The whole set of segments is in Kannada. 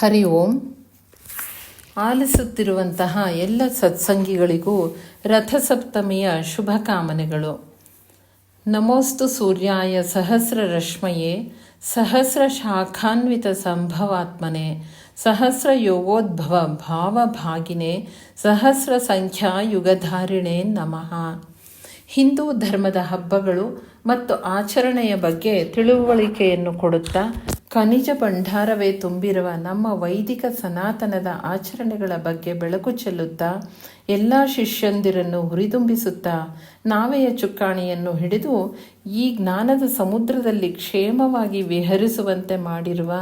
ಹರಿ ಓಂ. ಆಲಿಸುತ್ತಿರುವಂತಹ ಎಲ್ಲ ಸತ್ಸಂಗಿಗಳಿಗೂ ರಥಸಪ್ತಮಿಯ ಶುಭಕಾಮನೆಗಳು. ನಮೋಸ್ತು ಸೂರ್ಯಾಯ ಸಹಸ್ರ ರಶ್ಮಯೇ ಸಹಸ್ರ ಶಾಖಾನ್ವಿತ ಸಂಭವಾತ್ಮನೆ, ಸಹಸ್ರ ಯೋಗೋದ್ಭವ ಭಾವಭಾಗಿನೇ, ಸಹಸ್ರ ಸಂಖ್ಯಾ ಯುಗಧಾರಿಣೆ ನಮಃ. ಹಿಂದೂ ಧರ್ಮದ ಹಬ್ಬಗಳು ಮತ್ತು ಆಚರಣೆಯ ಬಗ್ಗೆ ತಿಳುವಳಿಕೆಯನ್ನು ಕೊಡುತ್ತಾ ಖನಿಜ ಭಂಡಾರವೇ ತುಂಬಿರುವ ನಮ್ಮ ವೈದಿಕ ಸನಾತನದ ಆಚರಣೆಗಳ ಬಗ್ಗೆ ಬೆಳಕು ಚೆಲ್ಲುತ್ತಾ, ಎಲ್ಲ ಶಿಷ್ಯಂದಿರನ್ನು ಹುರಿದುಂಬಿಸುತ್ತಾ, ನಾವೆಯ ಚುಕ್ಕಾಣಿಯನ್ನು ಹಿಡಿದು ಈ ಜ್ಞಾನದ ಸಮುದ್ರದಲ್ಲಿ ಕ್ಷೇಮವಾಗಿ ವಿಹರಿಸುವಂತೆ ಮಾಡಿರುವ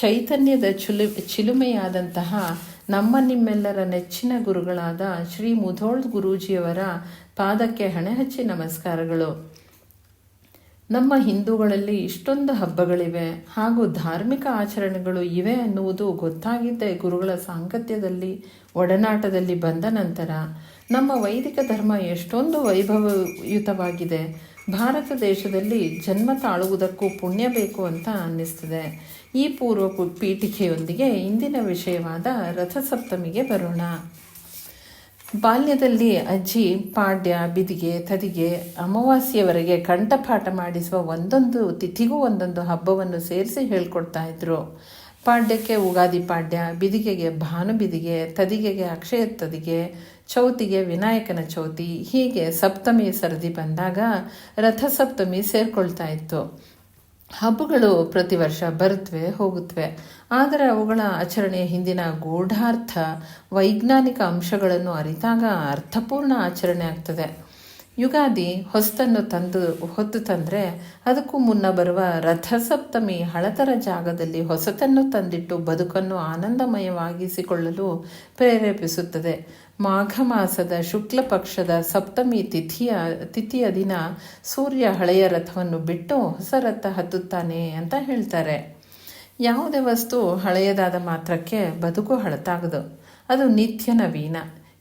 ಚೈತನ್ಯದ ಚುಲು, ಚಿಲುಮೆಯಾದಂತಹ ನಮ್ಮ ನಿಮ್ಮೆಲ್ಲರ ನೆಚ್ಚಿನ ಗುರುಗಳಾದ ಶ್ರೀ ಮುಧೋಳ್ ಗುರೂಜಿಯವರ ಪಾದಕ್ಕೆ ಹಣೆಹಚ್ಚಿ ನಮಸ್ಕಾರಗಳು. ನಮ್ಮ ಹಿಂದೂಗಳಲ್ಲಿ ಇಷ್ಟೊಂದು ಹಬ್ಬಗಳಿವೆ. ಹಾಗೂ ಧಾರ್ಮಿಕ ಆಚರಣೆಗಳು ಇವೆ ಅನ್ನುವುದು ಗೊತ್ತಾಗಿದ್ದೇ ಗುರುಗಳ ಸಾಂಗತ್ಯದಲ್ಲಿ, ಒಡನಾಟದಲ್ಲಿ ಬಂದ ನಂತರ. ನಮ್ಮ ವೈದಿಕ ಧರ್ಮ ಎಷ್ಟೊಂದು ವೈಭವಯುತವಾಗಿದೆ. ಭಾರತ ದೇಶದಲ್ಲಿ ಜನ್ಮ ತಾಳುವುದಕ್ಕೂ ಪುಣ್ಯ ಬೇಕು ಅಂತ ಅನ್ನಿಸ್ತದೆ. ಈ ಪೂರ್ವ ಪೀಠಿಕೆಯೊಂದಿಗೆ ಇಂದಿನ ವಿಷಯವಾದ ರಥಸಪ್ತಮಿಗೆ ಬರೋಣ. ಬಾಲ್ಯದಲ್ಲಿ ಅಜ್ಜಿ, ಪಾಡ್ಯ, ಬಿದಿಗೆ, ತದಿಗೆ, ಅಮಾವಾಸ್ಯವರೆಗೆ ಕಂಠಪಾಠ ಮಾಡಿಸುವ ಒಂದೊಂದು ತಿಥಿಗೂ ಒಂದೊಂದು ಹಬ್ಬವನ್ನು ಸೇರಿಸಿ ಹೇಳ್ಕೊಡ್ತಾ ಇದ್ರು. ಪಾಡ್ಯಕ್ಕೆ ಉಗಾದಿ ಪಾಡ್ಯ, ಬಿದಿಗೆಗೆ ಭಾನು ಬಿದಿಗೆ, ತದಿಗೆಗೆ ಅಕ್ಷಯ ತದಿಗೆ, ಚೌತಿಗೆ ವಿನಾಯಕನ ಚೌತಿ, ಹೀಗೆ ಸಪ್ತಮಿ ಸರದಿ ಬಂದಾಗ ರಥಸಪ್ತಮಿ ಸೇರ್ಕೊಳ್ತಾ ಇತ್ತು. ಹಬ್ಬಗಳು ಪ್ರತಿ ವರ್ಷ ಬರುತ್ತವೆ ಹೋಗುತ್ತವೆ ಆದರೆ ಅವುಗಳ ಆಚರಣೆಯ ಹಿಂದಿನ ಗೂಢಾರ್ಥ ವೈಜ್ಞಾನಿಕ ಅಂಶಗಳನ್ನು ಅರಿತಾಗ ಅರ್ಥಪೂರ್ಣ ಆಚರಣೆ ಆಗ್ತದೆ. ಯುಗಾದಿ ಹೊಸ್ತನ್ನು ತಂದು ಹೊತ್ತು ತಂದರೆ ಅದಕ್ಕೂ ಮುನ್ನ ಬರುವ ರಥಸಪ್ತಮಿ ಹಳತರ ಜಾಗದಲ್ಲಿ ಹೊಸತನ್ನು ತಂದಿಟ್ಟು ಬದುಕನ್ನು ಆನಂದಮಯವಾಗಿಸಿಕೊಳ್ಳಲು ಪ್ರೇರೇಪಿಸುತ್ತದೆ. ಮಾಘ ಮಾಸದ ಶುಕ್ಲ ಪಕ್ಷದ ಸಪ್ತಮಿ ತಿಥಿಯ ತಿಥಿಯ ದಿನ ಸೂರ್ಯ ಹಳೆಯ ರಥವನ್ನು ಬಿಟ್ಟು ಹೊಸ ರಥ ಹತ್ತುತ್ತಾನೆ ಅಂತ ಹೇಳ್ತಾರೆ. ಯಾವುದೇ ವಸ್ತು ಹಳೆಯದಾದ ಮಾತ್ರಕ್ಕೆ ಬದುಕು ಹಳತಾಗದು. ಅದು ನಿತ್ಯ ನವೀನ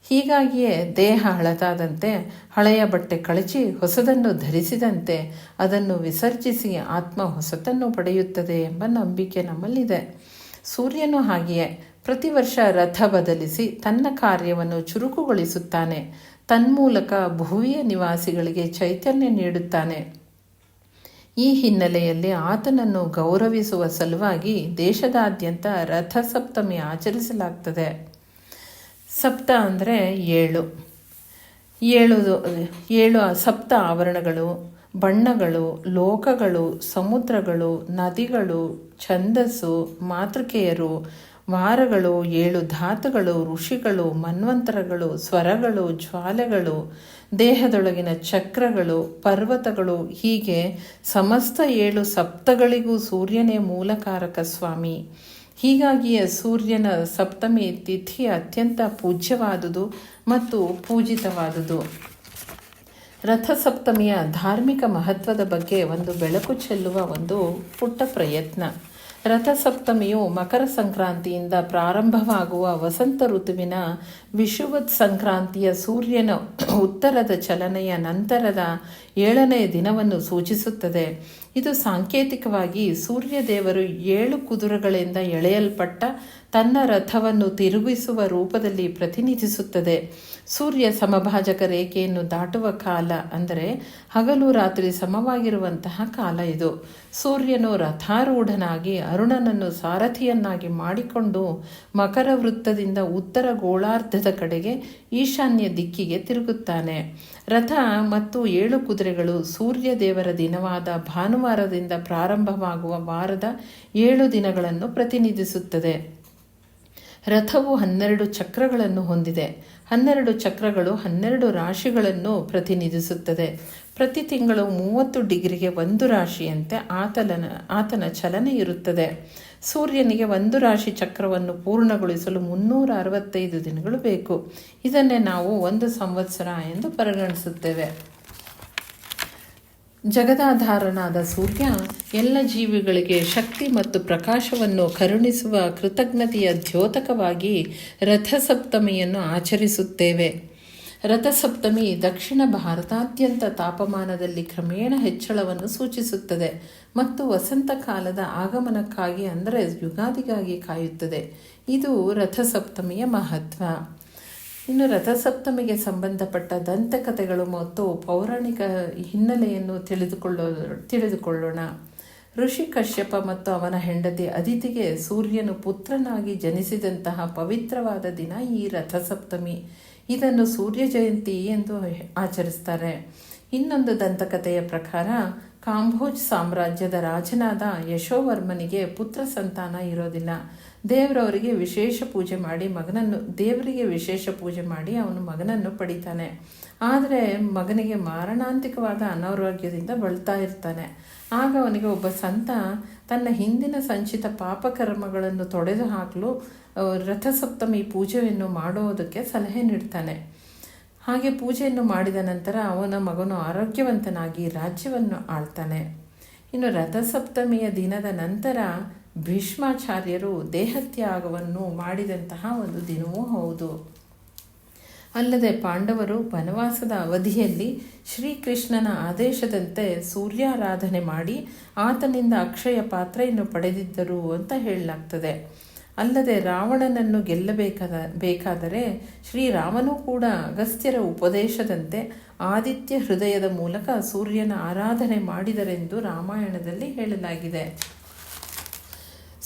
ಹೀಗಾಗಿಯೇ ದೇಹ ಹಳತಾದಂತೆ ಹಳೆಯ ಬಟ್ಟೆ ಕಳಚಿ ಹೊಸದನ್ನು ಧರಿಸಿದಂತೆ ಅದನ್ನು ವಿಸರ್ಜಿಸಿ ಆತ್ಮ ಹೊಸತನ್ನು ಪಡೆಯುತ್ತದೆ ಎಂಬ ನಂಬಿಕೆ ನಮ್ಮಲ್ಲಿದೆ. ಸೂರ್ಯನು ಹಾಗೆಯೇ ಪ್ರತಿ ವರ್ಷ ರಥ ಬದಲಿಸಿ ತನ್ನ ಕಾರ್ಯವನ್ನು ಚುರುಕುಗೊಳಿಸುತ್ತಾನೆ. ತನ್ಮೂಲಕ ಭುವಿಯ ನಿವಾಸಿಗಳಿಗೆ ಚೈತನ್ಯ ನೀಡುತ್ತಾನೆ. ಈ ಹಿನ್ನೆಲೆಯಲ್ಲಿ ಆತನನ್ನು ಗೌರವಿಸುವ ಸಲುವಾಗಿ ದೇಶದಾದ್ಯಂತ ರಥಸಪ್ತಮಿ ಆಚರಿಸಲಾಗ್ತದೆ. ಸಪ್ತ ಅಂದರೆ ಏಳು. ಏಳು ಏಳು ಸಪ್ತ ಆವರಣಗಳು, ಬಣ್ಣಗಳು, ಲೋಕಗಳು, ಸಮುದ್ರಗಳು, ನದಿಗಳು, ಛಂದಸ್ಸು, ಮಾತೃಕೆಯರು, ವಾರಗಳು, ಏಳು ಧಾತುಗಳು, ಋಷಿಗಳು, ಮನ್ವಂತರಗಳು, ಸ್ವರಗಳು, ಜ್ವಾಲೆಗಳು, ದೇಹದೊಳಗಿನ ಚಕ್ರಗಳು, ಪರ್ವತಗಳು, ಹೀಗೆ ಸಮಸ್ತ ಏಳು ಸಪ್ತಗಳಿಗೂ ಸೂರ್ಯನೇ ಮೂಲಕಾರಕ ಸ್ವಾಮಿ. ಹೀಗಾಗಿಯೇ ಸೂರ್ಯನ ಸಪ್ತಮಿ ತಿಥಿ ಅತ್ಯಂತ ಪೂಜ್ಯವಾದುದು ಮತ್ತು ಪೂಜಿತವಾದುದು. ರಥಸಪ್ತಮಿಯ ಧಾರ್ಮಿಕ ಮಹತ್ವದ ಬಗ್ಗೆ ಒಂದು ಬೆಳಕು ಚೆಲ್ಲುವ ಒಂದು ಪುಟ್ಟ ಪ್ರಯತ್ನ. ರಥಸಪ್ತಮಿಯು ಮಕರ ಸಂಕ್ರಾಂತಿಯಿಂದ ಪ್ರಾರಂಭವಾಗುವ ವಸಂತ ಋತುವಿನ ವಿಷುವತ್ ಸಂಕ್ರಾಂತಿಯ ಸೂರ್ಯನ ಉತ್ತರದ ಚಲನೆಯ ನಂತರದ ಏಳನೆಯ ದಿನವನ್ನು ಸೂಚಿಸುತ್ತದೆ. ಇದು ಸಾಂಕೇತಿಕವಾಗಿ ಸೂರ್ಯದೇವರು ಏಳು ಕುದುರೆಗಳಿಂದ ಎಳೆಯಲ್ಪಟ್ಟ ತನ್ನ ರಥವನ್ನು ತಿರುಗಿಸುವ ರೂಪದಲ್ಲಿ ಪ್ರತಿನಿಧಿಸುತ್ತದೆ. ಸೂರ್ಯ ಸಮಭಾಜಕ ರೇಖೆಯನ್ನು ದಾಟುವ ಕಾಲ ಅಂದರೆ ಹಗಲು ರಾತ್ರಿ ಸಮವಾಗಿರುವಂತಹ ಕಾಲ ಇದು. ಸೂರ್ಯನು ರಥಾರೂಢನಾಗಿ ಅರುಣನನ್ನು ಸಾರಥಿಯನ್ನಾಗಿ ಮಾಡಿಕೊಂಡು ಮಕರ ವೃತ್ತದಿಂದ ಉತ್ತರ ಗೋಳಾರ್ಧದ ಕಡೆಗೆ ಈಶಾನ್ಯ ದಿಕ್ಕಿಗೆ ತಿರುಗುತ್ತಾನೆ. ರಥ ಮತ್ತು ಏಳು ಕುದುರೆಗಳು ಸೂರ್ಯ ದೇವರ ದಿನವಾದ ಭಾನುವಾರದಿಂದ ಪ್ರಾರಂಭವಾಗುವ ವಾರದ ಏಳು ದಿನಗಳನ್ನು ಪ್ರತಿನಿಧಿಸುತ್ತದೆ. ರಥವು ಹನ್ನೆರಡು ಚಕ್ರಗಳನ್ನು ಹೊಂದಿದೆ. ಹನ್ನೆರಡು ಚಕ್ರಗಳು ಹನ್ನೆರಡು ರಾಶಿಗಳನ್ನು ಪ್ರತಿನಿಧಿಸುತ್ತದೆ. ಪ್ರತಿ ತಿಂಗಳು ಮೂವತ್ತು ಡಿಗ್ರಿಗೆ ಒಂದು ರಾಶಿಯಂತೆ ಆತನ ಆತನ ಚಲನೆ ಇರುತ್ತದೆ. ಸೂರ್ಯನಿಗೆ ಒಂದು ರಾಶಿ ಚಕ್ರವನ್ನು ಪೂರ್ಣಗೊಳಿಸಲು ಮುನ್ನೂರ ಅರವತ್ತೈದು ದಿನಗಳು ಬೇಕು. ಇದನ್ನೇ ನಾವು ಒಂದು ಸಂವತ್ಸರ ಎಂದು ಪರಿಗಣಿಸುತ್ತೇವೆ. ಜಗದಾಧಾರನಾದ ಸೂರ್ಯ ಎಲ್ಲ ಜೀವಿಗಳಿಗೆ ಶಕ್ತಿ ಮತ್ತು ಪ್ರಕಾಶವನ್ನು ಕರುಣಿಸುವ ಕೃತಜ್ಞತೆಯ ದ್ಯೋತಕವಾಗಿ ರಥಸಪ್ತಮಿಯನ್ನು ಆಚರಿಸುತ್ತೇವೆ. ರಥಸಪ್ತಮಿ ದಕ್ಷಿಣ ಭಾರತಾದ್ಯಂತ ತಾಪಮಾನದಲ್ಲಿ ಕ್ರಮೇಣ ಹೆಚ್ಚಳವನ್ನು ಸೂಚಿಸುತ್ತದೆ ಮತ್ತು ವಸಂತ ಕಾಲದ ಆಗಮನಕ್ಕಾಗಿ ಅಂದರೆ ಯುಗಾದಿಗಾಗಿ ಕಾಯುತ್ತದೆ. ಇದು ರಥಸಪ್ತಮಿಯ ಮಹತ್ವ. ಇನ್ನು ರಥಸಪ್ತಮಿಗೆ ಸಂಬಂಧಪಟ್ಟ ದಂತಕಥೆಗಳು ಮತ್ತು ಪೌರಾಣಿಕ ಹಿನ್ನೆಲೆಯನ್ನು ತಿಳಿದುಕೊಳ್ಳೋ, ತಿಳಿದುಕೊಳ್ಳೋಣ. ಋಷಿ ಕಶ್ಯಪ ಮತ್ತು ಅವನ ಹೆಂಡತಿ ಅದಿತಿಗೆ ಸೂರ್ಯನು ಪುತ್ರನಾಗಿ ಜನಿಸಿದಂತಹ ಪವಿತ್ರವಾದ ದಿನ ಈ ರಥಸಪ್ತಮಿ. ಇದನ್ನು ಸೂರ್ಯ ಜಯಂತಿ ಎಂದು ಆಚರಿಸ್ತಾರೆ. ಇನ್ನೊಂದು ದಂತಕಥೆಯ ಪ್ರಕಾರ ಕಾಂಬೋಜ್ ಸಾಮ್ರಾಜ್ಯದ ರಾಜನಾದ ಯಶೋವರ್ಮನಿಗೆ ಪುತ್ರ ಸಂತಾನ ಇರೋದಿಲ್ಲ. ದೇವರವರಿಗೆ ವಿಶೇಷ ಪೂಜೆ ಮಾಡಿ ಮಗನನ್ನು, ದೇವರಿಗೆ ವಿಶೇಷ ಪೂಜೆ ಮಾಡಿ ಅವನು ಮಗನನ್ನು ಪಡಿತಾನೆ. ಆದರೆ ಮಗನಿಗೆ ಮಾರಣಾಂತಿಕವಾದ ಅನಾರೋಗ್ಯದಿಂದ ಬಳಲ್ತಾ ಇರ್ತಾನೆ. ಆಗ ಅವನಿಗೆ ಒಬ್ಬ ಸಂತ ತನ್ನ ಹಿಂದಿನ ಸಂಚಿತ ಪಾಪಕರ್ಮಗಳನ್ನು ತೊಡೆದು ಹಾಕಲು ರಥಸಪ್ತಮಿ ಪೂಜೆಯನ್ನು ಮಾಡುವುದಕ್ಕೆ ಸಲಹೆ ನೀಡ್ತಾನೆ. ಹಾಗೆ ಪೂಜೆಯನ್ನು ಮಾಡಿದ ನಂತರ ಅವನ ಮಗನು ಆರೋಗ್ಯವಂತನಾಗಿ ರಾಜ್ಯವನ್ನು ಆಳ್ತಾನೆ. ಇನ್ನು ರಥಸಪ್ತಮಿಯ ದಿನದ ನಂತರ ಭೀಷ್ಮಾಚಾರ್ಯರು ದೇಹತ್ಯಾಗವನ್ನು ಮಾಡಿದಂತಹ ಒಂದು ದಿನವೂ ಹೌದು. ಅಲ್ಲದೆ ಪಾಂಡವರು ವನವಾಸದ ಅವಧಿಯಲ್ಲಿ ಶ್ರೀಕೃಷ್ಣನ ಆದೇಶದಂತೆ ಸೂರ್ಯಾರಾಧನೆ ಮಾಡಿ ಆತನಿಂದ ಅಕ್ಷಯ ಪಾತ್ರೆಯನ್ನು ಪಡೆದಿದ್ದರು ಅಂತ ಹೇಳಲಾಗ್ತದೆ. ಅಲ್ಲದೆ ರಾವಣನನ್ನು ಗೆಲ್ಲಬೇಕಾದ, ಬೇಕಾದರೆ ಶ್ರೀರಾಮನೂ ಕೂಡ ಅಗಸ್ತ್ಯರ ಉಪದೇಶದಂತೆ ಆದಿತ್ಯ ಹೃದಯದ ಮೂಲಕ ಸೂರ್ಯನ ಆರಾಧನೆ ಮಾಡಿದರೆಂದು ರಾಮಾಯಣದಲ್ಲಿ ಹೇಳಲಾಗಿದೆ.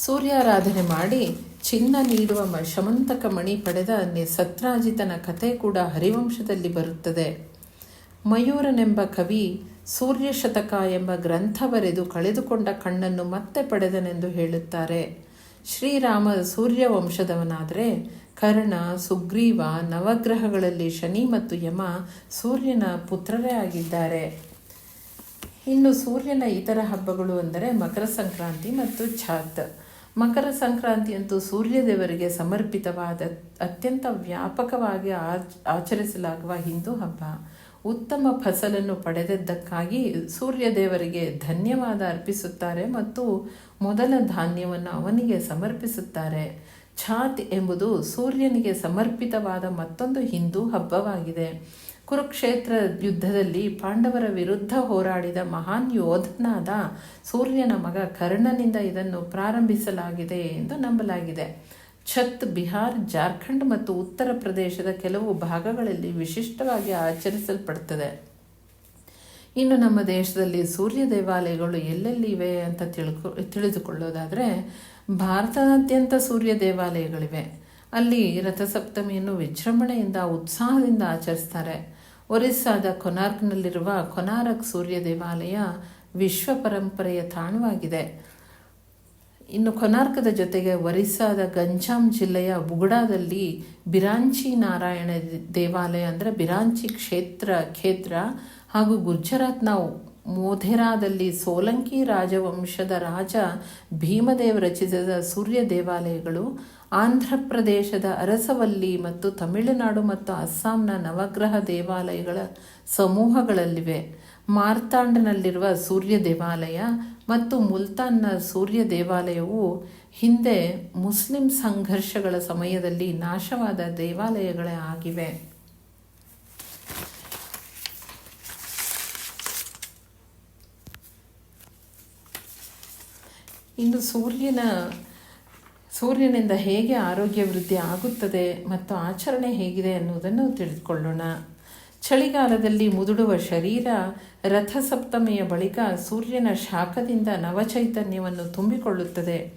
ಸೂರ್ಯಾರಾಧನೆ ಮಾಡಿ ಚಿನ್ನ ನೀಡುವ ಶಮಂತಕ ಮಣಿ ಪಡೆದ ಸತ್ರಾಜಿತನ ಕಥೆ ಕೂಡ ಹರಿವಂಶದಲ್ಲಿ ಬರುತ್ತದೆ. ಮಯೂರನೆಂಬ ಕವಿ ಸೂರ್ಯ ಶತಕ ಎಂಬ ಗ್ರಂಥ ಬರೆದು ಕಳೆದುಕೊಂಡ ಕಣ್ಣನ್ನು ಮತ್ತೆ ಪಡೆದನೆಂದು ಹೇಳುತ್ತಾರೆ. ಶ್ರೀರಾಮ ಸೂರ್ಯ ವಂಶದವನಾದರೆ ಕರ್ಣ, ಸುಗ್ರೀವ, ನವಗ್ರಹಗಳಲ್ಲಿ ಶನಿ ಮತ್ತು ಯಮ ಸೂರ್ಯನ ಪುತ್ರರೇ ಆಗಿದ್ದಾರೆ. ಇನ್ನು ಸೂರ್ಯನ ಇತರ ಹಬ್ಬಗಳು ಅಂದರೆ ಮಕರ ಸಂಕ್ರಾಂತಿ ಮತ್ತು ಛಾತ್. ಮಕರ ಸಂಕ್ರಾಂತಿಯಂತೂ ಸೂರ್ಯದೇವರಿಗೆ ಸಮರ್ಪಿತವಾದ ಅತ್ಯಂತ ವ್ಯಾಪಕವಾಗಿ ಆಚರಿಸಲಾಗುವ ಹಿಂದೂ ಹಬ್ಬ. ಉತ್ತಮ ಫಸಲನ್ನು ಪಡೆದದ್ದಕ್ಕಾಗಿ ಸೂರ್ಯದೇವರಿಗೆ ಧನ್ಯವಾದ ಅರ್ಪಿಸುತ್ತಾರೆ ಮತ್ತು ಮೊದಲ ಧಾನ್ಯವನ್ನು ಅವನಿಗೆ ಸಮರ್ಪಿಸುತ್ತಾರೆ. ಛಾತ್ ಎಂಬುದು ಸೂರ್ಯನಿಗೆ ಸಮರ್ಪಿತವಾದ ಮತ್ತೊಂದು ಹಿಂದೂ ಹಬ್ಬವಾಗಿದೆ. ಕುರುಕ್ಷೇತ್ರ ಯುದ್ಧದಲ್ಲಿ ಪಾಂಡವರ ವಿರುದ್ಧ ಹೋರಾಡಿದ ಮಹಾನ್ ಯೋಧನಾದ ಸೂರ್ಯನ ಮಗ ಕರ್ಣನಿಂದ ಇದನ್ನು ಪ್ರಾರಂಭಿಸಲಾಗಿದೆ ಎಂದು ನಂಬಲಾಗಿದೆ. ಛತ್, ಬಿಹಾರ್, ಜಾರ್ಖಂಡ್ ಮತ್ತು ಉತ್ತರ ಪ್ರದೇಶದ ಕೆಲವು ಭಾಗಗಳಲ್ಲಿ ವಿಶಿಷ್ಟವಾಗಿ ಆಚರಿಸಲ್ಪಡ್ತದೆ. ಇನ್ನು ನಮ್ಮ ದೇಶದಲ್ಲಿ ಸೂರ್ಯ ದೇವಾಲಯಗಳು ಎಲ್ಲೆಲ್ಲಿವೆ ಅಂತ ತಿಳ್ಕೊ, ತಿಳಿದುಕೊಳ್ಳೋದಾದರೆ ಭಾರತದಾದ್ಯಂತ ಸೂರ್ಯ ದೇವಾಲಯಗಳಿವೆ. ಅಲ್ಲಿ ರಥಸಪ್ತಮಿಯನ್ನು ವಿಜೃಂಭಣೆಯಿಂದ ಉತ್ಸಾಹದಿಂದ ಆಚರಿಸ್ತಾರೆ. ಒರಿಸ್ಸಾದ ಕೊನಾರ್ಕ್ನಲ್ಲಿರುವ ಕೊನಾರಕ್ ಸೂರ್ಯ ದೇವಾಲಯ ವಿಶ್ವ ಪರಂಪರೆಯ ತಾಣವಾಗಿದೆ. ಇನ್ನು ಕೊನಾರ್ಕದ ಜೊತೆಗೆ ಒರಿಸ್ಸಾದ ಗಂಜಾಂ ಜಿಲ್ಲೆಯ ಬುಗುಡಾದಲ್ಲಿ ಬಿರಾಂಚಿ ನಾರಾಯಣ ದೇವಾಲಯ ಅಂದರೆ ಬಿರಾಂಚಿ ಕ್ಷೇತ್ರ ಕ್ಷೇತ್ರ ಹಾಗೂ ಗುಜರಾತ್ನ ಮೋಧೆರಾದಲ್ಲಿ ಸೋಲಂಕಿ ರಾಜವಂಶದ ರಾಜ ಭೀಮದೇವ್ ರಚಿಸಿದ ಸೂರ್ಯ ದೇವಾಲಯಗಳು ಆಂಧ್ರ ಪ್ರದೇಶದ ಅರಸವಲ್ಲಿ ಮತ್ತು ತಮಿಳುನಾಡು ಮತ್ತು ಅಸ್ಸಾಂನ ನವಗ್ರಹ ದೇವಾಲಯಗಳ ಸಮೂಹಗಳಲ್ಲಿವೆ. ಮಾರ್ತಾಂಡ್ನಲ್ಲಿರುವ ಸೂರ್ಯ ದೇವಾಲಯ ಮತ್ತು ಮುಲ್ತಾನ್ನ ಸೂರ್ಯ ದೇವಾಲಯವು ಹಿಂದೆ ಮುಸ್ಲಿಂ ಸಂಘರ್ಷಗಳ ಸಮಯದಲ್ಲಿ ನಾಶವಾದ ದೇವಾಲಯಗಳೇ ಆಗಿವೆ. ಇನ್ನು ಸೂರ್ಯನ ಸೂರ್ಯನಿಂದ ಹೇಗೆ ಆರೋಗ್ಯ ವೃದ್ಧಿ ಆಗುತ್ತದೆ ಮತ್ತು ಆಚರಣೆ ಹೇಗಿದೆ ಅನ್ನುವುದನ್ನು ತಿಳಿದುಕೊಳ್ಳೋಣ. ಚಳಿಗಾಲದಲ್ಲಿ ಮುದುಡುವ ಶರೀರ ರಥಸಪ್ತಮಿಯ ಬಳಿಕ ಸೂರ್ಯನ ಶಾಖದಿಂದ ನವಚೈತನ್ಯವನ್ನು ತುಂಬಿಕೊಳ್ಳುತ್ತದೆ.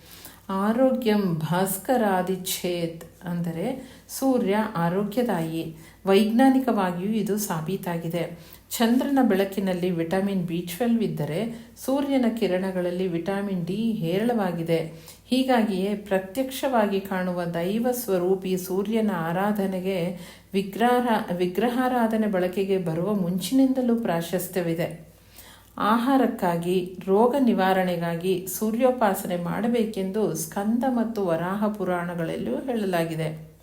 ಆರೋಗ್ಯಂ ಭಾಸ್ಕರಾದಿಚ್ಛೇತ್ ಅಂದರೆ ಸೂರ್ಯ ಆರೋಗ್ಯದಾಯಿ. ವೈಜ್ಞಾನಿಕವಾಗಿಯೂ ಇದು ಸಾಬೀತಾಗಿದೆ. ಚಂದ್ರನ ಬೆಳಕಿನಲ್ಲಿ ವಿಟಮಿನ್ ಬಿ ಟ್ವೆಲ್ವ್ ಇದ್ದರೆ ಸೂರ್ಯನ ಕಿರಣಗಳಲ್ಲಿ ವಿಟಮಿನ್ ಡಿ ಹೇರಳವಾಗಿದೆ. ಹೀಗಾಗಿಯೇ ಪ್ರತ್ಯಕ್ಷವಾಗಿ ಕಾಣುವ ದೈವ ಸ್ವರೂಪಿ ಸೂರ್ಯನ ಆರಾಧನೆಗೆ ವಿಗ್ರಹ, ವಿಗ್ರಹಾರಾಧನೆ ಬಳಕೆಗೆ ಬರುವ ಮುಂಚಿನಿಂದಲೂ ಪ್ರಾಶಸ್ತ್ಯವಿದೆ. ಆಹಾರಕ್ಕಾಗಿ, ರೋಗ ನಿವಾರಣೆಗಾಗಿ ಸೂರ್ಯೋಪಾಸನೆ ಮಾಡಬೇಕೆಂದು ಸ್ಕಂದ ಮತ್ತು ವರಾಹ ಪುರಾಣಗಳಲ್ಲೂ ಹೇಳಲಾಗಿದೆ.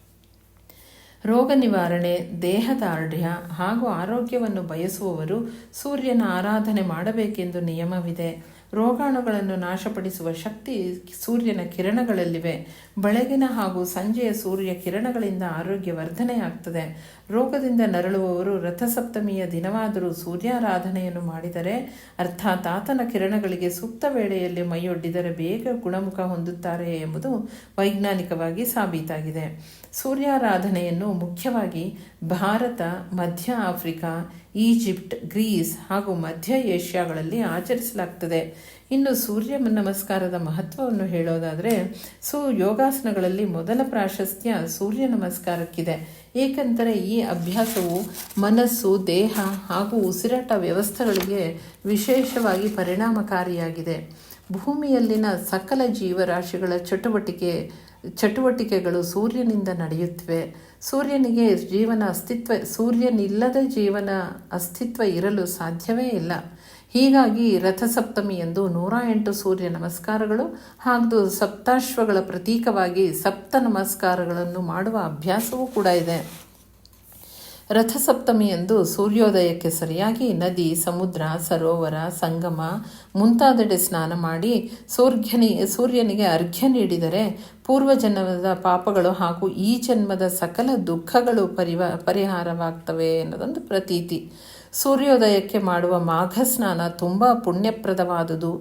ರೋಗ ನಿವಾರಣೆ ದೇಹದಾರ್ಢ್ಯ ಹಾಗೂ ಆರೋಗ್ಯವನ್ನು ಬಯಸುವವರು ಸೂರ್ಯನ ಆರಾಧನೆ ಮಾಡಬೇಕೆಂದು ನಿಯಮವಿದೆ. ರೋಗಾಣುಗಳನ್ನು ನಾಶಪಡಿಸುವ ಶಕ್ತಿ ಸೂರ್ಯನ ಕಿರಣಗಳಲ್ಲಿವೆ. ಬೆಳಗಿನ ಹಾಗೂ ಸಂಜೆಯ ಸೂರ್ಯ ಕಿರಣಗಳಿಂದ ಆರೋಗ್ಯ ವರ್ಧನೆಯಾಗ್ತದೆ. ರೋಗದಿಂದ ನರಳುವವರು ರಥಸಪ್ತಮಿಯ ದಿನವಾದರೂ ಸೂರ್ಯಾರಾಧನೆಯನ್ನು ಮಾಡಿದರೆ, ಅರ್ಥಾತ್ ಆತನ ಕಿರಣಗಳಿಗೆ ಸೂಕ್ತ ವೇಳೆಯಲ್ಲಿ ಮೈಯೊಡ್ಡಿದರೆ ಬೇಗ ಗುಣಮುಖ ಹೊಂದುತ್ತಾರೆ ಎಂಬುದು ವೈಜ್ಞಾನಿಕವಾಗಿ ಸಾಬೀತಾಗಿದೆ. ಸೂರ್ಯಾರಾಧನೆಯನ್ನು ಮುಖ್ಯವಾಗಿ ಭಾರತ, ಮಧ್ಯ ಆಫ್ರಿಕಾ ಈಜಿಪ್ಟ್, ಗ್ರೀಸ್ ಹಾಗೂ ಮಧ್ಯ ಏಷ್ಯಾಗಳಲ್ಲಿ ಆಚರಿಸಲಾಗ್ತದೆ. ಇನ್ನು ಸೂರ್ಯ ನಮಸ್ಕಾರದ ಮಹತ್ವವನ್ನು ಹೇಳೋದಾದರೆ, ಸು ಯೋಗಾಸನಗಳಲ್ಲಿ ಮೊದಲ ಪ್ರಾಶಸ್ತ್ಯ ಸೂರ್ಯ ನಮಸ್ಕಾರಕ್ಕಿದೆ. ಏಕೆಂದರೆ ಈ ಅಭ್ಯಾಸವು ಮನಸ್ಸು, ದೇಹ ಹಾಗೂ ಉಸಿರಾಟ ವ್ಯವಸ್ಥೆಗಳಿಗೆ ವಿಶೇಷವಾಗಿ ಪರಿಣಾಮಕಾರಿಯಾಗಿದೆ. ಭೂಮಿಯಲ್ಲಿನ ಸಕಲ ಜೀವರಾಶಿಗಳ ಚಟುವಟಿಕೆ ಚಟುವಟಿಕೆಗಳು ಸೂರ್ಯನಿಂದ ನಡೆಯುತ್ತವೆ. ಸೂರ್ಯನಿಗೆ ಜೀವನ ಅಸ್ತಿತ್ವ, ಸೂರ್ಯನಿಲ್ಲದ ಜೀವನ ಅಸ್ತಿತ್ವ ಇರಲು ಸಾಧ್ಯವೇ ಇಲ್ಲ. ಹೀಗಾಗಿ ರಥಸಪ್ತಮಿ ಎಂದು ನೂರ ಎಂಟು ಸೂರ್ಯ ನಮಸ್ಕಾರಗಳು ಹಾಗೂ ಸಪ್ತಾಶ್ವಗಳ ಪ್ರತೀಕವಾಗಿ ಸಪ್ತ ನಮಸ್ಕಾರಗಳನ್ನು ಮಾಡುವ ಅಭ್ಯಾಸವೂ ಕೂಡ ಇದೆ. ರಥಸಪ್ತಮಿಯಂದು ಸೂರ್ಯೋದಯಕ್ಕೆ ಸರಿಯಾಗಿ ನದಿ, ಸಮುದ್ರ, ಸರೋವರ, ಸಂಗಮ ಮುಂತಾದೆಡೆ ಸ್ನಾನ ಮಾಡಿ ಸೂರ್ಯನಿ, ಸೂರ್ಯನಿಗೆ ಅರ್ಘ್ಯ ನೀಡಿದರೆ ಪೂರ್ವಜನ್ಮದ ಪಾಪಗಳು ಹಾಗೂ ಈ ಜನ್ಮದ ಸಕಲ ದುಃಖಗಳು ಪರಿವ, ಪರಿಹಾರವಾಗ್ತವೆ ಅನ್ನೋದೊಂದು ಪ್ರತೀತಿ. ಸೂರ್ಯೋದಯಕ್ಕೆ ಮಾಡುವ ಮಾಘ ಸ್ನಾನ ತುಂಬ ಪುಣ್ಯಪ್ರದವಾದುದು.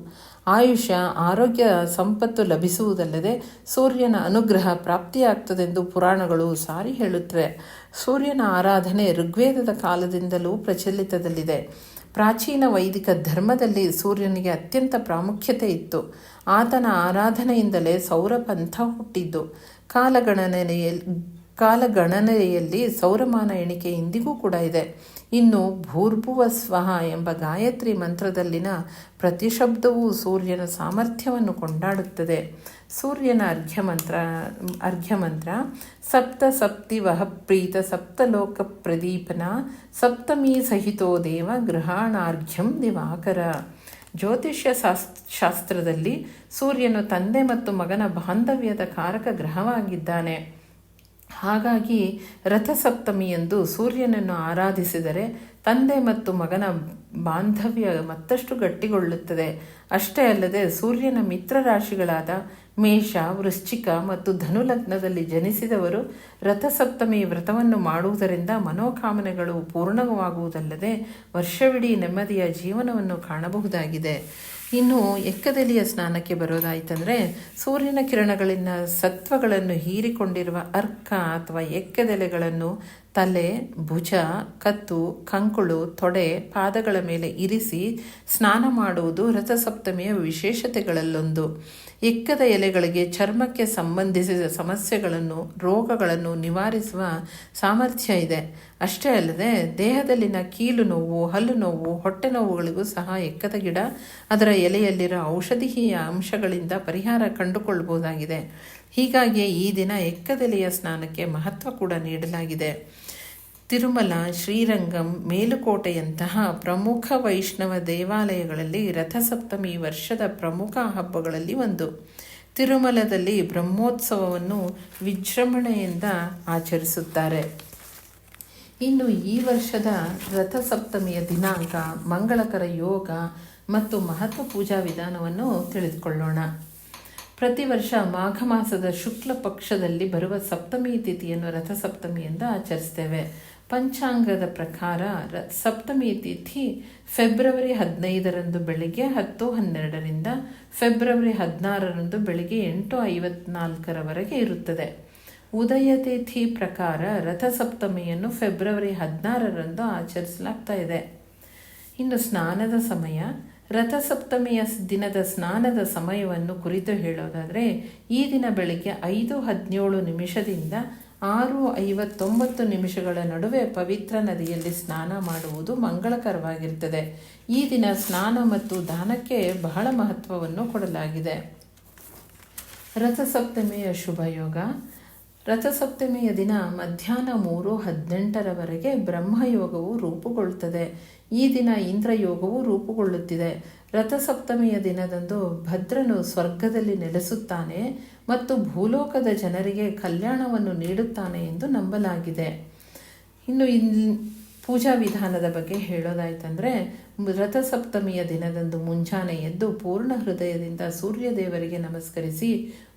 ಆಯುಷ್ಯ, ಆರೋಗ್ಯ, ಸಂಪತ್ತು ಲಭಿಸುವುದಲ್ಲದೆ ಸೂರ್ಯನ ಅನುಗ್ರಹ ಪ್ರಾಪ್ತಿಯಾಗ್ತದೆಂದು ಪುರಾಣಗಳು ಸಾರಿ ಹೇಳುತ್ತವೆ. ಸೂರ್ಯನ ಆರಾಧನೆ ಋಗ್ವೇದದ ಕಾಲದಿಂದಲೂ ಪ್ರಚಲಿತದಲ್ಲಿದೆ. ಪ್ರಾಚೀನ ವೈದಿಕ ಧರ್ಮದಲ್ಲಿ ಸೂರ್ಯನಿಗೆ ಅತ್ಯಂತ ಪ್ರಾಮುಖ್ಯತೆ ಇತ್ತು. ಆತನ ಆರಾಧನೆಯಿಂದಲೇ ಸೌರಪಂಥ ಹುಟ್ಟಿದ್ದು. ಕಾಲಗಣನೆಯಲ್ಲಿ ಕಾಲಗಣನೆಯಲ್ಲಿ ಸೌರಮಾನ ಎಣಿಕೆ ಇಂದಿಗೂ ಕೂಡ ಇದೆ. ಇನ್ನು ಭೂರ್ಭುವ ಸ್ವಹ ಎಂಬ ಗಾಯತ್ರಿ ಮಂತ್ರದಲ್ಲಿನ ಪ್ರತಿಶಬ್ದವೂ ಸೂರ್ಯನ ಸಾಮರ್ಥ್ಯವನ್ನು ಕೊಂಡಾಡುತ್ತದೆ. ಸೂರ್ಯನ ಅರ್ಘ್ಯ ಮಂತ್ರ ಅರ್ಘ್ಯ ಮಂತ್ರ ಸಪ್ತ ಸಪ್ತಿ ವಹ ಪ್ರೀತ ಸಪ್ತಲೋಕ ಪ್ರದೀಪನ, ಸಪ್ತಮೀ ಸಹಿತೋ ದೇವ ಗೃಹಾಣಾರ್ಘ್ಯಂ ದಿವಾಕರ. ಜ್ಯೋತಿಷ್ಯ ಶಾಸ್ತ್ರದಲ್ಲಿ ಸೂರ್ಯನು ತಂದೆ ಮತ್ತು ಮಗನ ಬಾಂಧವ್ಯದ ಕಾರಕ ಗ್ರಹವಾಗಿದ್ದಾನೆ. ಹಾಗಾಗಿ ರಥಸಪ್ತಮಿ ಎಂದು ಸೂರ್ಯನನ್ನು ಆರಾಧಿಸಿದರೆ ತಂದೆ ಮತ್ತು ಮಗನ ಬಾಂಧವ್ಯ ಮತ್ತಷ್ಟು ಗಟ್ಟಿಗೊಳ್ಳುತ್ತದೆ. ಅಷ್ಟೇ ಅಲ್ಲದೆ ಸೂರ್ಯನ ಮಿತ್ರ ರಾಶಿಗಳಾದ ಮೇಷ, ವೃಶ್ಚಿಕ ಮತ್ತು ಧನುಲಗ್ನದಲ್ಲಿ ಜನಿಸಿದವರು ರಥಸಪ್ತಮಿ ವ್ರತವನ್ನು ಮಾಡುವುದರಿಂದ ಮನೋಕಾಮನೆಗಳು ಪೂರ್ಣವಾಗುವುದಲ್ಲದೆ ವರ್ಷವಿಡೀ ನೆಮ್ಮದಿಯ ಜೀವನವನ್ನು ಕಾಣಬಹುದಾಗಿದೆ. ಇನ್ನು ಎಕ್ಕದೆಲೆಯ ಸ್ನಾನಕ್ಕೆ ಬರೋದಾಯ್ತಂದರೆ ಸೂರ್ಯನ ಕಿರಣಗಳಿಂದ ಸತ್ವಗಳನ್ನು ಹೀರಿಕೊಂಡಿರುವ ಅರ್ಕ ಅಥವಾ ಎಕ್ಕದೆಲೆಗಳನ್ನು ತಲೆ, ಭುಜ, ಕತ್ತು, ಕಂಕುಳು, ತೊಡೆ, ಪಾದಗಳ ಮೇಲೆ ಇರಿಸಿ ಸ್ನಾನ ಮಾಡುವುದು ರಥಸಪ್ತಮಿಯ ವಿಶೇಷತೆಗಳಲ್ಲೊಂದು. ಎಕ್ಕದ ಎಲೆಗಳಿಗೆ ಚರ್ಮಕ್ಕೆ ಸಂಬಂಧಿಸಿದ ಸಮಸ್ಯೆಗಳನ್ನು, ರೋಗಗಳನ್ನು ನಿವಾರಿಸುವ ಸಾಮರ್ಥ್ಯ ಇದೆ. ಅಷ್ಟೇ ಅಲ್ಲದೆ, ದೇಹದಲ್ಲಿನ ಕೀಲು ನೋವು, ಹಲ್ಲು ನೋವು, ಹೊಟ್ಟೆ ನೋವುಗಳಿಗೂ ಸಹ ಎಕ್ಕದ ಗಿಡ, ಅದರ ಎಲೆಯಲ್ಲಿರೋ ಔಷಧೀಯ ಅಂಶಗಳಿಂದ ಪರಿಹಾರ ಕಂಡುಕೊಳ್ಳಬಹುದಾಗಿದೆ ಹೀಗಾಗಿ ಈ ದಿನ ಎಕ್ಕದೆಲೆಯ ಸ್ನಾನಕ್ಕೆ ಮಹತ್ವ ಕೂಡ ನೀಡಲಾಗಿದೆ. ತಿರುಮಲ, ಶ್ರೀರಂಗಂ, ಮೇಲುಕೋಟೆಯಂತಹ ಪ್ರಮುಖ ವೈಷ್ಣವ ದೇವಾಲಯಗಳಲ್ಲಿ ರಥಸಪ್ತಮಿ ವರ್ಷದ ಪ್ರಮುಖ ಹಬ್ಬಗಳಲ್ಲಿ ಒಂದು. ತಿರುಮಲದಲ್ಲಿ ಬ್ರಹ್ಮೋತ್ಸವವನ್ನು ವಿಜೃಂಭಣೆಯಿಂದ ಆಚರಿಸುತ್ತಾರೆ. ಇನ್ನು ಈ ವರ್ಷದ ರಥಸಪ್ತಮಿಯ ದಿನಾಂಕ ಮಂಗಳಕರ ಯೋಗ ಮತ್ತು ಮಹತ್ವ ಪೂಜಾ ವಿಧಾನವನ್ನು ತಿಳಿದುಕೊಳ್ಳೋಣ. ಪ್ರತಿ ವರ್ಷ ಮಾಘ ಮಾಸದ ಶುಕ್ಲ ಪಕ್ಷದಲ್ಲಿ ಬರುವ ಸಪ್ತಮಿ ತಿಥಿಯನ್ನು ರಥಸಪ್ತಮಿಯಿಂದ ಆಚರಿಸ್ತೇವೆ. ಪಂಚಾಂಗದ ಪ್ರಕಾರ ಸಪ್ತಮಿ ತಿಥಿ ಫೆಬ್ರವರಿ ಹದಿನೈದರಂದು ಬೆಳಿಗ್ಗೆ ಹತ್ತು ಹನ್ನೆರಡರಿಂದ ಫೆಬ್ರವರಿ ಹದಿನಾರರಂದು ಬೆಳಿಗ್ಗೆ ಎಂಟು ಐವತ್ನಾಲ್ಕರವರೆಗೆ ಇರುತ್ತದೆ. ಉದಯ ತಿಥಿ ಪ್ರಕಾರ ರಥಸಪ್ತಮಿಯನ್ನು ಫೆಬ್ರವರಿ ಹದಿನಾರರಂದು ಆಚರಿಸಲಾಗ್ತಾ ಇದೆ. ಇನ್ನು ಸ್ನಾನದ ಸಮಯ. ರಥಸಪ್ತಮಿಯ ದಿನದ ಸ್ನಾನದ ಸಮಯವನ್ನು ಕುರಿತು ಹೇಳೋದಾದರೆ ಈ ದಿನ ಬೆಳಿಗ್ಗೆ ಐದು ಹದಿನೇಳು ನಿಮಿಷದಿಂದ ಆರು ಐವತ್ತೊಂಬತ್ತು ನಿಮಿಷಗಳ ನಡುವೆ ಪವಿತ್ರ ನದಿಯಲ್ಲಿ ಸ್ನಾನ ಮಾಡುವುದು ಮಂಗಳಕರವಾಗಿರ್ತದೆ ಈ ದಿನ ಸ್ನಾನ ಮತ್ತು ದಾನಕ್ಕೆ ಬಹಳ ಮಹತ್ವವನ್ನು ಕೊಡಲಾಗಿದೆ. ರಥಸಪ್ತಮಿಯ ಶುಭಯೋಗ ರಥಸಪ್ತಮಿಯ ದಿನ ಮಧ್ಯಾಹ್ನ ಮೂರು ಹದಿನೆಂಟರವರೆಗೆ ಬ್ರಹ್ಮಯೋಗವು ರೂಪುಗೊಳ್ಳುತ್ತದೆ. ಈ ದಿನ ಇಂದ್ರಯೋಗವು ರೂಪುಗೊಳ್ಳುತ್ತಿದೆ. ರಥಸಪ್ತಮಿಯ ದಿನದಂದು ಭದ್ರನು ಸ್ವರ್ಗದಲ್ಲಿ ನೆಲೆಸುತ್ತಾನೆ ಮತ್ತು ಭೂಲೋಕದ ಜನರಿಗೆ ಕಲ್ಯಾಣವನ್ನು ನೀಡುತ್ತಾನೆ ಎಂದು ನಂಬಲಾಗಿದೆ. ಇನ್ನು ಇಲ್ಲಿ ಪೂಜಾ ವಿಧಾನದ ಬಗ್ಗೆ ಹೇಳೋದಾಯ್ತಂದರೆ, ರಥಸಪ್ತಮಿಯ ದಿನದಂದು ಮುಂಜಾನೆ ಎದ್ದು ಪೂರ್ಣ ಹೃದಯದಿಂದ ಸೂರ್ಯದೇವರಿಗೆ ನಮಸ್ಕರಿಸಿ,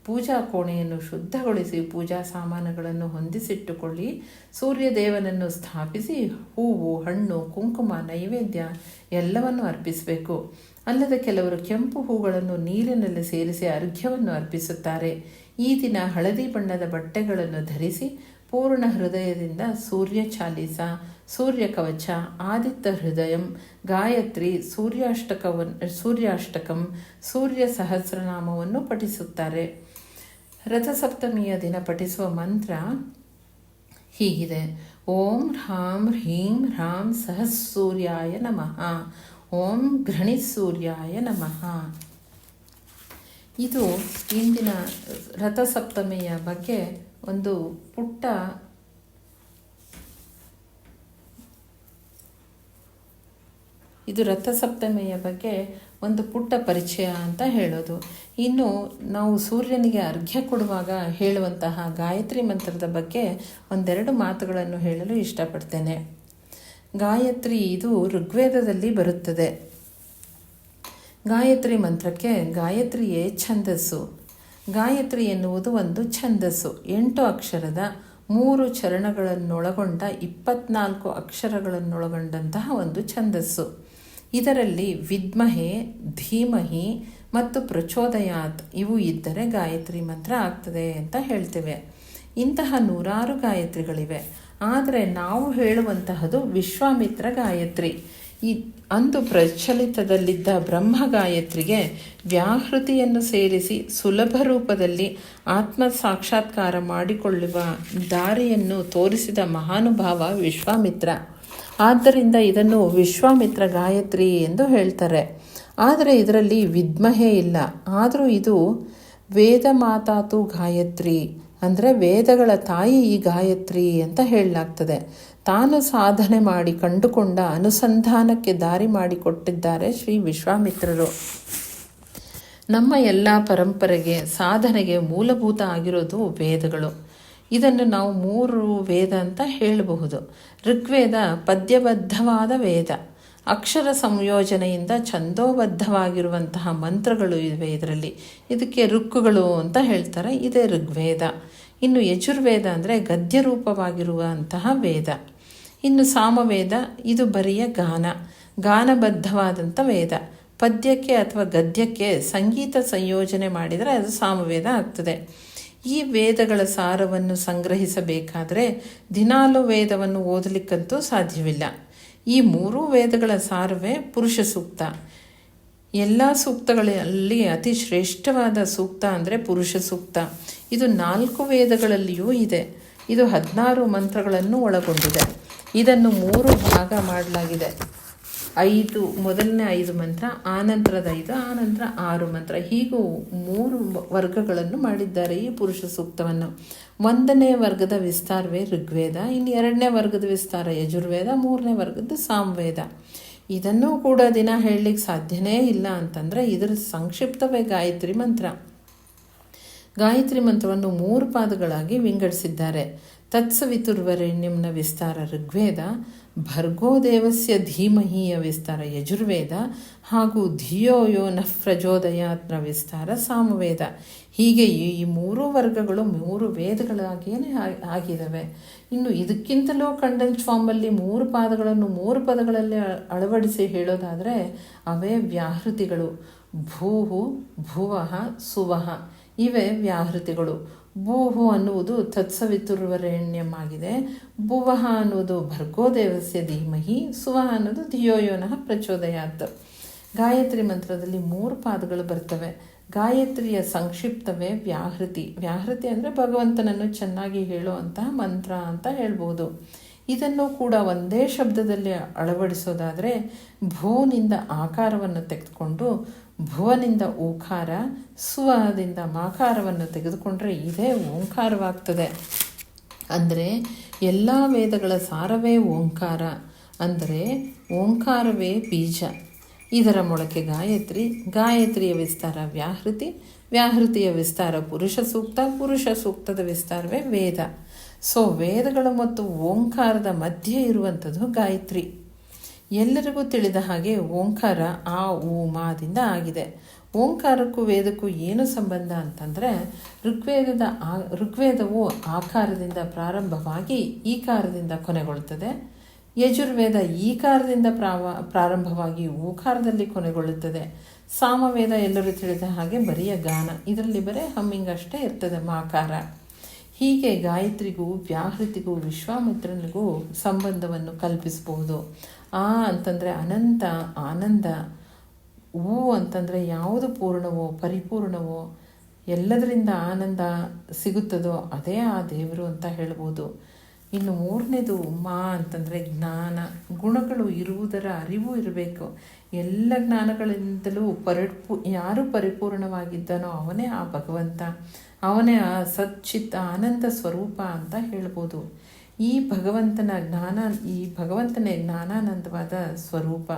ಪೂಜಾ ಕೋಣೆಯನ್ನು ಶುದ್ಧಗೊಳಿಸಿ, ಪೂಜಾ ಸಾಮಾನುಗಳನ್ನು ಹೊಂದಿಸಿಟ್ಟುಕೊಳ್ಳಿ, ಸೂರ್ಯದೇವನನ್ನು ಸ್ಥಾಪಿಸಿ, ಹೂವು, ಹಣ್ಣು, ಕುಂಕುಮ, ನೈವೇದ್ಯ ಎಲ್ಲವನ್ನು ಅರ್ಪಿಸಬೇಕು. ಅಲ್ಲದೆ ಕೆಲವರು ಕೆಂಪು ಹೂಗಳನ್ನು ನೀರಿನಲ್ಲಿ ಸೇರಿಸಿ ಅರ್ಘ್ಯವನ್ನು ಅರ್ಪಿಸುತ್ತಾರೆ. ಈ ದಿನ ಹಳದಿ ಬಣ್ಣದ ಬಟ್ಟೆಗಳನ್ನು ಧರಿಸಿ ಪೂರ್ಣ ಹೃದಯದಿಂದ ಸೂರ್ಯ ಚಾಲಿಸ, ಸೂರ್ಯ ಕವಚ, ಆದಿತ್ಯ ಹೃದಯಂ, ಗಾಯತ್ರಿ ಸೂರ್ಯಾಷ್ಟಕವನ್ನು ಸೂರ್ಯಾಷ್ಟಕಂ, ಸೂರ್ಯ ಸಹಸ್ರನಾಮವನ್ನು ಪಠಿಸುತ್ತಾರೆ. ರಥಸಪ್ತಮಿಯ ದಿನ ಪಠಿಸುವ ಮಂತ್ರ ಹೀಗಿದೆ. ಓಂ ಹ್ರಾಂ ಹ್ರೀಂ ಹ್ರಾಂ ಸಹಸೂರ್ಯಾಯ ನಮಃ. ಓಂ ಸೂರ್ಯಾಯ ನಮಃ. ಇದು ಇಂದಿನ ರಥಸಪ್ತಮಿಯ ಬಗ್ಗೆ ಒಂದು ಪುಟ್ಟ ಇದು ರಥಸಪ್ತಮಿಯ ಬಗ್ಗೆ ಒಂದು ಪುಟ್ಟ ಪರಿಚಯ ಅಂತ ಹೇಳೋದು. ಇನ್ನು ನಾವು ಸೂರ್ಯನಿಗೆ ಅರ್ಘ್ಯ ಕೊಡುವಾಗ ಹೇಳುವಂತಹ ಗಾಯತ್ರಿ ಮಂತ್ರದ ಬಗ್ಗೆ ಒಂದೆರಡು ಮಾತುಗಳನ್ನು ಹೇಳಲು ಇಷ್ಟಪಡ್ತೇನೆ. ಗಾಯತ್ರಿ ಇದು ಋಗ್ವೇದದಲ್ಲಿ ಬರುತ್ತದೆ. ಗಾಯತ್ರಿ ಮಂತ್ರಕ್ಕೆ ಗಾಯತ್ರಿಯೇ ಛಂದಸ್ಸು. ಗಾಯತ್ರಿ ಎನ್ನುವುದು ಒಂದು ಛಂದಸ್ಸು. ಎಂಟು ಅಕ್ಷರದ ಮೂರು ಚರಣಗಳನ್ನೊಳಗೊಂಡ ಇಪ್ಪತ್ನಾಲ್ಕು ಅಕ್ಷರಗಳನ್ನೊಳಗೊಂಡಂತಹ ಒಂದು ಛಂದಸ್ಸು. ಇದರಲ್ಲಿ ವಿದ್ಮಹೆ, ಧೀಮಹಿ ಮತ್ತು ಪ್ರಚೋದಯಾತ್ ಇವು ಇದ್ದರೆ ಗಾಯತ್ರಿ ಮಂತ್ರ ಆಗ್ತದೆ ಅಂತ ಹೇಳ್ತೇವೆ. ಇಂತಹ ನೂರಾರು ಗಾಯತ್ರಿಗಳಿವೆ. ಆದರೆ ನಾವು ಹೇಳುವಂತಹದು ವಿಶ್ವಾಮಿತ್ರ ಗಾಯತ್ರಿ. ಈ ಅಂದು ಪ್ರಚಲಿತದಲ್ಲಿದ್ದ ಬ್ರಹ್ಮ ಗಾಯತ್ರಿಗೆ ವ್ಯಾಹೃತಿಯನ್ನು ಸೇರಿಸಿ ಸುಲಭ ರೂಪದಲ್ಲಿ ಆತ್ಮ ಸಾಕ್ಷಾತ್ಕಾರ ಮಾಡಿಕೊಳ್ಳುವ ದಾರಿಯನ್ನು ತೋರಿಸಿದ ಮಹಾನುಭಾವ ವಿಶ್ವಾಮಿತ್ರ. ಆದ್ದರಿಂದ ಇದನ್ನು ವಿಶ್ವಾಮಿತ್ರ ಗಾಯತ್ರಿ ಎಂದು ಹೇಳ್ತಾರೆ. ಆದರೆ ಇದರಲ್ಲಿ ವಿದ್ಮಹೇ ಇಲ್ಲ. ಆದರೂ ಇದು ವೇದ ಮಾತಾತು ಗಾಯತ್ರಿ ಅಂದರೆ ವೇದಗಳ ತಾಯಿ ಈ ಗಾಯತ್ರಿ ಅಂತ ಹೇಳಲಾಗ್ತದೆ. ತಾನು ಸಾಧನೆ ಮಾಡಿ ಕಂಡುಕೊಂಡ ಅನುಸಂಧಾನಕ್ಕೆ ದಾರಿ ಮಾಡಿಕೊಟ್ಟಿದ್ದಾರೆ ಶ್ರೀ ವಿಶ್ವಾಮಿತ್ರರು. ನಮ್ಮ ಎಲ್ಲ ಪರಂಪರೆಗೆ ಸಾಧನೆಗೆ ಮೂಲಭೂತ ಆಗಿರೋದು ವೇದಗಳು. ಇದನ್ನು ನಾವು ಮೂರು ವೇದ ಅಂತ ಹೇಳಬಹುದು. ಋಗ್ವೇದ ಪದ್ಯಬದ್ಧವಾದ ವೇದ. ಅಕ್ಷರ ಸಂಯೋಜನೆಯಿಂದ ಛಂದೋಬದ್ಧವಾಗಿರುವಂತಹ ಮಂತ್ರಗಳು ಇವೆ ಇದರಲ್ಲಿ. ಇದಕ್ಕೆ ಋಕ್ಕುಗಳು ಅಂತ ಹೇಳ್ತಾರೆ. ಇದೇ ಋಗ್ವೇದ. ಇನ್ನು ಯಜುರ್ವೇದ ಅಂದರೆ ಗದ್ಯ ರೂಪವಾಗಿರುವಂತಹ ವೇದ. ಇನ್ನು ಸಾಮವೇದ, ಇದು ಬರಿಯ ಗಾನ. ಗಾನಬದ್ಧವಾದಂಥ ವೇದ. ಪದ್ಯಕ್ಕೆ ಅಥವಾ ಗದ್ಯಕ್ಕೆ ಸಂಗೀತ ಸಂಯೋಜನೆ ಮಾಡಿದರೆ ಅದು ಸಾಮವೇದ ಆಗ್ತದೆ. ಈ ವೇದಗಳ ಸಾರವನ್ನು ಸಂಗ್ರಹಿಸಬೇಕಾದರೆ ದಿನಾಲು ವೇದವನ್ನು ಓದಲಿಕ್ಕಂತೂ ಸಾಧ್ಯವಿಲ್ಲ. ಈ ಮೂರೂ ವೇದಗಳ ಸಾರವೇ ಪುರುಷ ಸೂಕ್ತ. ಎಲ್ಲ ಸೂಕ್ತಗಳಲ್ಲಿ ಅತಿ ಶ್ರೇಷ್ಠವಾದ ಸೂಕ್ತ ಅಂದರೆ ಪುರುಷ ಸೂಕ್ತ. ಇದು ನಾಲ್ಕು ವೇದಗಳಲ್ಲಿಯೂ ಇದೆ. ಇದು ಹದಿನಾರು ಮಂತ್ರಗಳನ್ನು ಒಳಗೊಂಡಿದೆ. ಇದನ್ನು ಮೂರು ಭಾಗ ಮಾಡಲಾಗಿದೆ. ಐದು, ಮೊದಲನೇ ಐದು ಮಂತ್ರ, ಆನಂತರದ ಐದು, ಆನಂತರ ಆರು ಮಂತ್ರ. ಹೀಗೂ ಮೂರು ವರ್ಗಗಳನ್ನು ಮಾಡಿದ್ದಾರೆ ಈ ಪುರುಷ ಸೂಕ್ತವನ್ನು. ಒಂದನೇ ವರ್ಗದ ವಿಸ್ತಾರವೇ ಋಗ್ವೇದ, ಇನ್ನು ಎರಡನೇ ವರ್ಗದ ವಿಸ್ತಾರ ಯಜುರ್ವೇದ, ಮೂರನೇ ವರ್ಗದ ಸಾಮವೇದ. ಇದನ್ನು ಕೂಡ ದಿನ ಹೇಳಲಿಕ್ಕೆ ಸಾಧ್ಯನೇ ಇಲ್ಲ ಅಂತಂದರೆ ಇದರ ಸಂಕ್ಷಿಪ್ತವೇ ಗಾಯತ್ರಿ ಮಂತ್ರ. ಗಾಯತ್ರಿ ಮಂತ್ರವನ್ನು ಮೂರು ಪಾದಗಳಾಗಿ ವಿಂಗಡಿಸಿದ್ದಾರೆ. ತತ್ಸವಿತುರ್ವರೆಣ್ಯಂನ ವಿಸ್ತಾರ ಋಗ್ವೇದ ಭರ್ಗೋದೇವಸ್ಯ ಧೀಮಹಿಯ ವಿಸ್ತಾರ ಯಜುರ್ವೇದ ಹಾಗೂ ಧಿಯೋ ಯೋ ವಿಸ್ತಾರ ಸಾಮವೇದ. ಹೀಗೆ ಈ ಮೂರು ವರ್ಗಗಳು ಮೂರು ವೇದಗಳಾಗಿಯೇ ಆಗಿದ್ದಾವೆ ಇನ್ನು ಇದಕ್ಕಿಂತಲೂ ಕಂಡೆನ್ಸ್ ಫಾರ್ಮಲ್ಲಿ ಮೂರು ಪಾದಗಳನ್ನು ಮೂರು ಪದಗಳಲ್ಲಿ ಅಳವಡಿಸಿ ಹೇಳೋದಾದರೆ ಅವೇ ವ್ಯಾಹೃತಿಗಳು. ಭೂಹು ಭುವಃ ಸುವಹ. ಇವೇ ವ್ಯಾಹೃತಿಗಳು. ಭೂಹು ಅನ್ನುವುದು ತತ್ಸವಿತುರ್ವರೆಣ್ಯಮಾಗಿದೆ. ಭುವಹ ಅನ್ನುವುದು ಭರ್ಗೋದೇವಸ್ಯ ಧೀಮಹಿ ಸುವಹ ಅನ್ನೋದು ಧಿಯೋಯೋನಃ ಪ್ರಚೋದಯಾತ್. ಗಾಯತ್ರಿ ಮಂತ್ರದಲ್ಲಿ ಮೂರು ಪಾದಗಳು ಬರ್ತವೆ. ಗಾಯತ್ರಿಯ ಸಂಕ್ಷಿಪ್ತವೇ ವ್ಯಾಹೃತಿ. ವ್ಯಾಹೃತಿ ಅಂದರೆ ಭಗವಂತನನ್ನು ಚೆನ್ನಾಗಿ ಹೇಳುವಂತಹ ಮಂತ್ರ ಅಂತ ಹೇಳ್ಬೋದು. ಇದನ್ನು ಕೂಡ ಒಂದೇ ಶಬ್ದದಲ್ಲಿ ಅಳವಡಿಸೋದಾದರೆ ಭೂನಿಂದ ಆಕಾರವನ್ನು ತೆಗೆದುಕೊಂಡು ಭುವನಿಂದ ಓಂಕಾರ ಸ್ವದಿಂದ ಮಾಕಾರವನ್ನು ತೆಗೆದುಕೊಂಡ್ರೆ ಇದೇ ಓಂಕಾರವಾಗ್ತದೆ. ಅಂದರೆ ಎಲ್ಲ ವೇದಗಳ ಸಾರವೇ ಓಂಕಾರ. ಅಂದರೆ ಓಂಕಾರವೇ ಬೀಜ. ಇದರ ಮೊಳಕೆ ಗಾಯತ್ರಿ, ಗಾಯತ್ರಿಯ ವಿಸ್ತಾರ ವ್ಯಾಹೃತಿ, ವ್ಯಾಹೃತಿಯ ವಿಸ್ತಾರ ಪುರುಷ ಸೂಕ್ತ, ಪುರುಷ ಸೂಕ್ತದ ವಿಸ್ತಾರವೇ ವೇದ. ಸೊ ವೇದಗಳು ಮತ್ತು ಓಂಕಾರದ ಮಧ್ಯೆ ಇರುವಂಥದ್ದು ಗಾಯತ್ರಿ. ಎಲ್ಲರಿಗೂ ತಿಳಿದ ಹಾಗೆ ಓಂಕಾರ ಆ, ಊ ಮಾದಿಂದ ಆಗಿದೆ. ಓಂಕಾರಕ್ಕೂ ವೇದಕ್ಕೂ ಏನು ಸಂಬಂಧ ಅಂತಂದರೆ ಋಗ್ವೇದದ ಆ, ಋಗ್ವೇದವು ಆಕಾರದಿಂದ ಪ್ರಾರಂಭವಾಗಿ ಈಕಾರದಿಂದ ಕೊನೆಗೊಳ್ಳುತ್ತದೆ. ಯಜುರ್ವೇದ ಈಕಾರದಿಂದ ಪ್ರಾವ, ಪ್ರಾರಂಭವಾಗಿ ಊಕಾರದಲ್ಲಿ ಕೊನೆಗೊಳ್ಳುತ್ತದೆ. ಸಾಮವೇದ ಎಲ್ಲರೂ ತಿಳಿದ ಹಾಗೆ ಬರಿಯ ಗಾನ. ಇದರಲ್ಲಿ ಬರೇ ಹಮ್ಮಿಂಗ್ ಅಷ್ಟೇ ಇರ್ತದೆ ಮಾಕಾರ. ಹೀಗೆ ಗಾಯತ್ರಿಗೂ, ವ್ಯಾಹೃತಿಗೂ, ವಿಶ್ವಾಮಿತ್ರನಿಗೂ ಸಂಬಂಧವನ್ನು ಕಲ್ಪಿಸಬಹುದು ಆ ಅಂತಂದರೆ ಅನಂತ, ಆನಂದ ಹೂ ಅಂತಂದರೆ ಯಾವುದು ಪೂರ್ಣವೋ, ಪರಿಪೂರ್ಣವೋ, ಎಲ್ಲದರಿಂದ ಆನಂದ ಸಿಗುತ್ತದೋ ಅದೇ ಆ ದೇವರು ಅಂತ ಹೇಳ್ಬೋದು. ಇನ್ನು ಮೂರನೇದು ಮಾ ಅಂತಂದರೆ ಜ್ಞಾನ. ಗುಣಗಳು ಇರುವುದರ ಅರಿವು ಇರಬೇಕು. ಎಲ್ಲ ಜ್ಞಾನಗಳಿಂದಲೂ ಪರಿಪೂ ಯಾರು ಪರಿಪೂರ್ಣವಾಗಿದ್ದಾನೋ ಅವನೇ ಆ ಭಗವಂತ. ಅವನೇ ಆ ಸಚ್ಚಿತ್ ಆನಂದ ಸ್ವರೂಪ ಅಂತ ಹೇಳ್ಬೋದು. ಈ ಭಗವಂತನ ಜ್ಞಾನ, ಈ ಭಗವಂತನೇ ಜ್ಞಾನಾನಂದವಾದ ಸ್ವರೂಪ.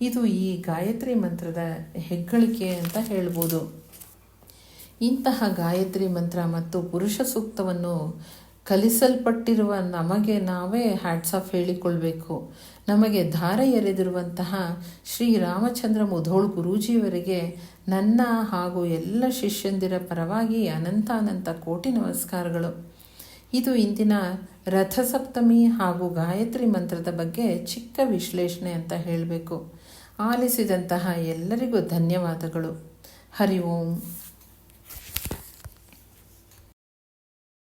ಇದು ಈ ಗಾಯತ್ರಿ ಮಂತ್ರದ ಹೆಗ್ಗಳಿಕೆ ಅಂತ ಹೇಳ್ಬೋದು. ಇಂತಹ ಗಾಯತ್ರಿ ಮಂತ್ರ ಮತ್ತು ಪುರುಷ ಸೂಕ್ತವನ್ನು ಕಲಿಸಲ್ಪಟ್ಟಿರುವ ನಮಗೆ ನಾವೇ ಹ್ಯಾಟ್ಸ್ ಆಫ್ ಹೇಳಿಕೊಳ್ಬೇಕು. ನಮಗೆ ಧಾರ ಎರೆದಿರುವಂತಹ ಶ್ರೀರಾಮಚಂದ್ರ ಮುಧೋಳ್ ಗುರೂಜಿಯವರಿಗೆ ನನ್ನ ಹಾಗೂ ಎಲ್ಲ ಶಿಷ್ಯಂದಿರ ಪರವಾಗಿ ಅನಂತಾನಂತ ಕೋಟಿ ನಮಸ್ಕಾರಗಳು. ಇದು ಇಂದಿನ ರಥಸಪ್ತಮಿ ಹಾಗೂ ಗಾಯತ್ರಿ ಮಂತ್ರದ ಬಗ್ಗೆ ಚಿಕ್ಕ ವಿಶ್ಲೇಷಣೆ ಅಂತ ಹೇಳಬೇಕು. ಆಲಿಸಿದಂತಹ ಎಲ್ಲರಿಗೂ ಧನ್ಯವಾದಗಳು. ಹರಿ ಓಂ.